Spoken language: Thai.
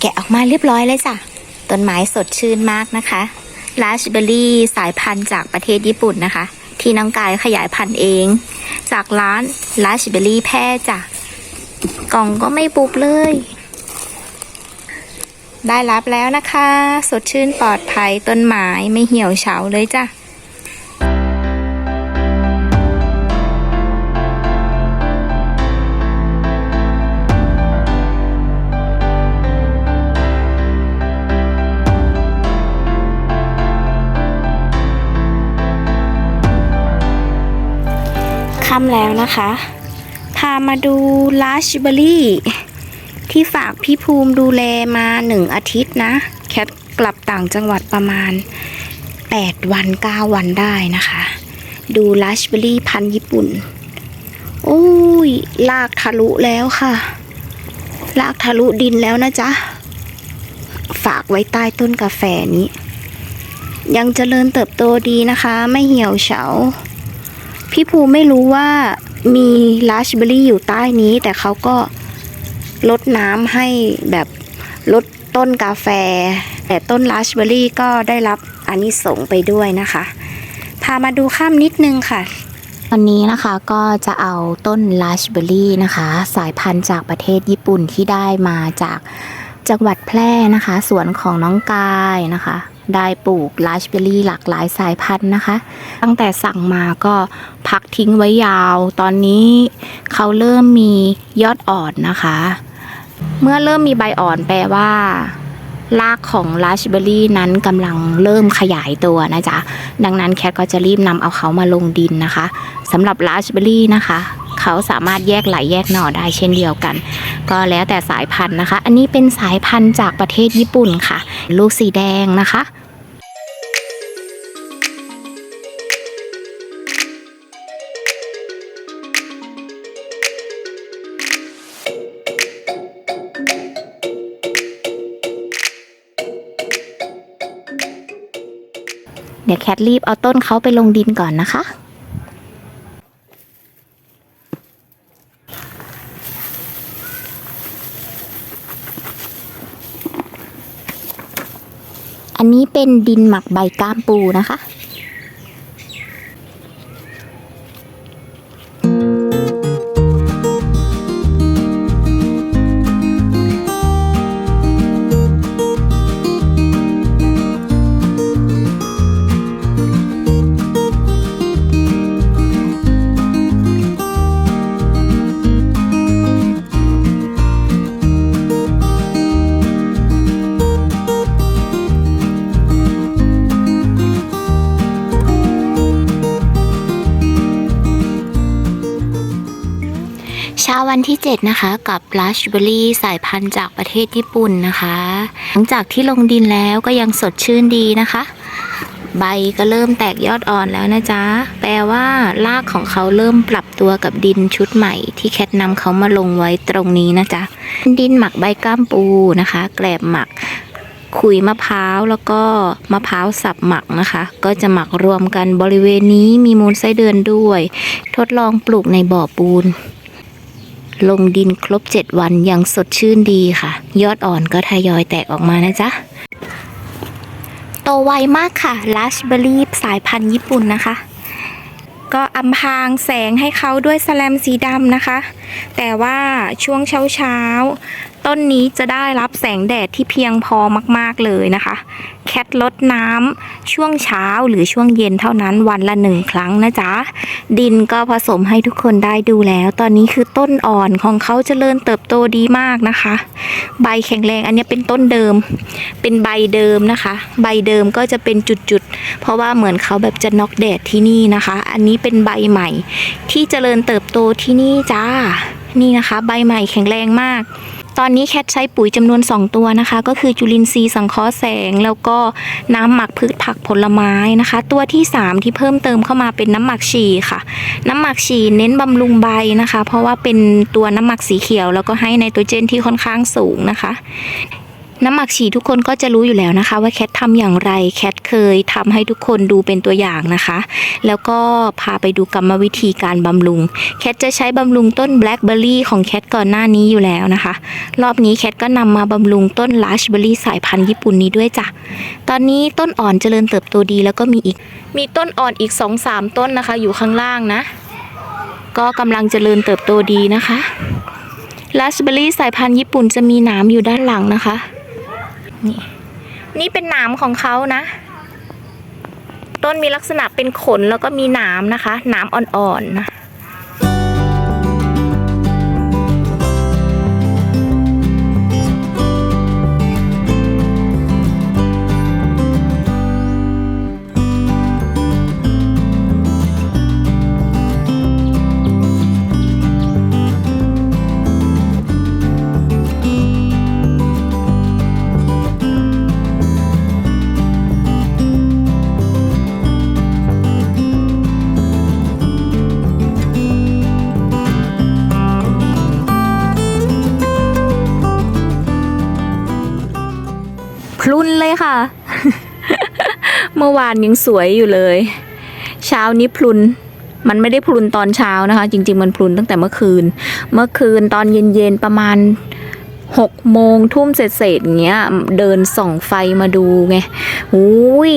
แกะออกมาเรียบร้อยเลยจ้ะต้นไม้สดชื่นมากนะคะราสเบอร์รี่สายพันธุ์จากประเทศญี่ปุ่นนะคะ ที่น้องกายขยายพันธุ์เอง จากร้านราสเบอร์รี่แพร่จ้ะกล่องก็ไม่บุบเลย ได้รับแล้วนะคะ สดชื่นปลอดภัยต้นไม้ไม่เหี่ยวเฉาเลยจ้ะำแล้วนะคะ พามาดูลาชเบอรี่ที่ฝากพี่ภูมิดูแลมาหนึ่งอาทิตย์นะ แคทกลับต่างจังหวัดประมาณ 8 วัน 9 วันได้นะคะ ดูลาชเบอรี่พันญี่ปุ่น โอ้ย ลากทะลุแล้วค่ะ ลากทะลุดินแล้วนะจ๊ะ ฝากไว้ใต้ต้นกาแฟนี้ ยังเจริญเติบโตดีนะคะ ไม่เหี่ยวเฉา พี่ภูไม่รู้ว่ามีราสเบอรี่อยู่ใต้นี้ แต่เขาก็ลดน้ำให้แบบลดต้นกาแฟ แต่ต้นราสเบอรี่ก็ได้รับอานิสงส์ไปด้วยนะคะ พามาดูข้ามนิดนึงค่ะวันนี้นะคะก็จะเอาต้นราสเบอรี่นะคะ สายพันธุ์จากประเทศญี่ปุ่นที่ได้มาจากจังหวัดแพร่นะคะ สวนของน้องกายนะคะ ได้ปลูกราสเบอร์รี่หลากหลายสายพันธุ์นะคะ ตั้งแต่สั่งมาก็พักทิ้งไว้ยาว ตอนนี้เขาเริ่มมียอดอ่อนนะคะ เมื่อเริ่มมีใบอ่อนแปลว่ารากของราสเบอร์รี่นั้นกำลังเริ่มขยายตัวนะจ๊ะ ดังนั้นแคทก็จะรีบนำเอาเขามาลงดินนะคะสำหรับราสเบอร์รี่นะคะ เขาสามารถแยกไหลแยกหน่อได้เช่นเดียวกัน ก็แล้วแต่สายพันธุ์นะคะ อันนี้เป็นสายพันธุ์จากประเทศญี่ปุ่นค่ะ ลูกสีแดงนะคะ ดี๋ยวแคทรีบเอาต้นเขาไปลงดินก่อนนะคะ อันนี้เป็นดินหมักใบก้ามปูนะคะ ช้าวันที่ 7 นะคะ กับราสเบอร์รี่สายพันธุ์จากประเทศญี่ปุ่นนะคะ หลังจากที่ลงดินแล้วก็ยังสดชื่นดีนะคะ ใบก็เริ่มแตกยอดอ่อนแล้วนะจ๊ะ แปลว่ารากของเขาเริ่มปรับตัวกับดินชุดใหม่ ที่แคทนำเขามาลงไว้ตรงนี้นะจ๊ะ ดินหมักใบก้ามปูนะคะ แกลบหมักขุยมะพร้าวแล้วก็มะพร้าวสับหมักนะคะ ก็จะหมักรวมกันบริเวณนี้มีมูลไส้เดือนด้วย ทดลองปลูกในบ่อปูน ลงดินครบ 7 วันยังสดชื่นดีค่ะ ยอดอ่อนก็ทยอยแตกออกมานะจ๊ะ โตไวมากค่ะราสเบอรี่สายพันธุ์ญี่ปุ่นนะคะ ก็อำพางแสงให้เขาด้วยแสแลมสีดำนะคะ แต่ว่าช่วงเช้าเช้าต้นนี้จะได้รับแสงแดดที่เพียงพอมาก ๆ เลยนะคะ แคทลดน้ำช่วงเช้าหรือช่วงเย็นเท่านั้นวันละหนึ่งครั้งนะจ๊ะ ดินก็ผสมให้ทุกคนได้ดูแล้ว ตอนนี้คือต้นอ่อนของเขาเจริญเติบโตดีมากนะคะ ใบแข็งแรงอันนี้เป็นต้นเดิม เป็นใบเดิมนะคะ ใบเดิมก็จะเป็นจุดๆ เพราะว่าเหมือนเขาแบบจะน็อกแดดที่นี่นะคะ อันนี้เป็นใบใหม่ ที่เจริญเติบโตที่นี่จ้า นี่นะคะ ใบใหม่แข็งแรงมาก ตอนนี้แคทใช้ปุ๋ยจำนวน 2 ตัวนะคะ ก็คือจุลินทรีย์สังเคราะห์แสง แล้วก็น้ำหมักพืชผักผลไม้นะคะ ตัวที่ 3 ที่เพิ่มเติมเข้ามาเป็นน้ำหมักฉี่ค่ะ น้ำหมักฉี่เน้นบำรุงใบนะคะ เพราะว่าเป็นตัวน้ำหมักสีเขียว แล้วก็ให้ไนโตรเจนที่ค่อนข้างสูงนะคะ น้ำหมักฉี่ทุกคนก็จะรู้อยู่แล้วนะคะ ว่าแคททำอย่างไรแคทเคยทำให้ทุกคนดูเป็นตัวอย่างนะคะ แล้วก็พาไปดูกรรมวิธีการบำรุง แคทจะใช้บำรุงต้นแบล็คเบอร์รี่ของแคทก่อนหน้านี้อยู่แล้วนะคะ รอบนี้แคทก็นำมาบำรุงต้นราชเบอร์รี่สายพันธุ์ญี่ปุ่นนี้ด้วยจ้ะตอนนี้ต้นอ่อนเจริญเติบโตดีแล้วก็มีอีก มีต้นอ่อนอีก 2-3 ต้นนะคะ อยู่ข้างล่างนะ ก็กำลังเจริญเติบโตดีนะคะราสเบอร์รี่สายพันธุ์ญี่ปุ่นจะมีหนามอยู่ด้านหลังนะคะ นี่ นี่เป็นหนามของเขานะ ต้นมีลักษณะเป็นขนแล้วก็มีหนามนะคะ หนามอ่อนๆนะ รุ่นเลยค่ะ เมื่อวานยังสวยอยู่เลย เช้านี้พลุน มันไม่ได้พลุนตอนเช้านะคะ จริง ๆ มันพลุนตั้งแต่เมื่อคืน เมื่อคืนตอนเย็นๆประมาณหกโมงทุ่มเศษๆอย่างเงี้ย เดินส่องไฟมาดูไงอุ้ย